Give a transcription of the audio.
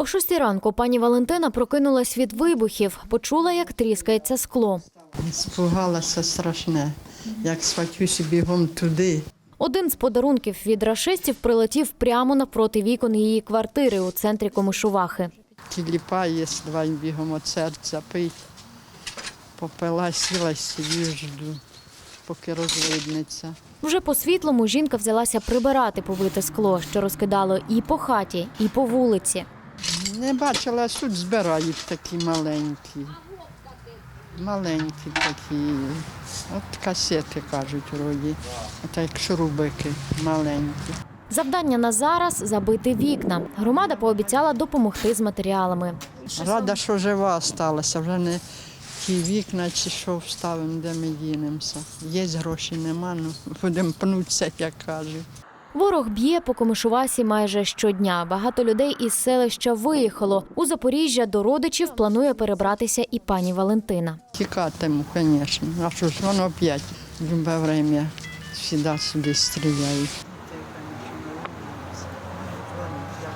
О шостій ранку пані Валентина прокинулась від вибухів, почула, як тріскається скло. Спугалася страшне, як сватюся бігом туди. Один з подарунків від рашистів прилетів прямо навпроти вікон її квартири у центрі Комишувахи. Тіліпає, давай бігом от серця пить. Попила, сіла, сидю, жду, поки розвиднеться. Вже по світлому жінка взялася прибирати побите скло, що розкидало і по хаті, і по вулиці. Не бачила, тут збирають такі маленькі. Маленькі такі. От касети кажуть вроді. От як шрубики маленькі. Завдання на зараз забити вікна. Громада пообіцяла допомогти з матеріалами. Рада, що жива сталася, вже не ті вікна чи що вставимо, де ми дінемося. Є гроші, нема, ну будемо пнутися, як кажуть. Ворог б'є по Комишувасі майже щодня. Багато людей із селища виїхало. У Запоріжжя до родичів планує перебратися і пані Валентина. Тікатиму, звісно. А що ж воно п'ять любе время сюди сюди стріляють.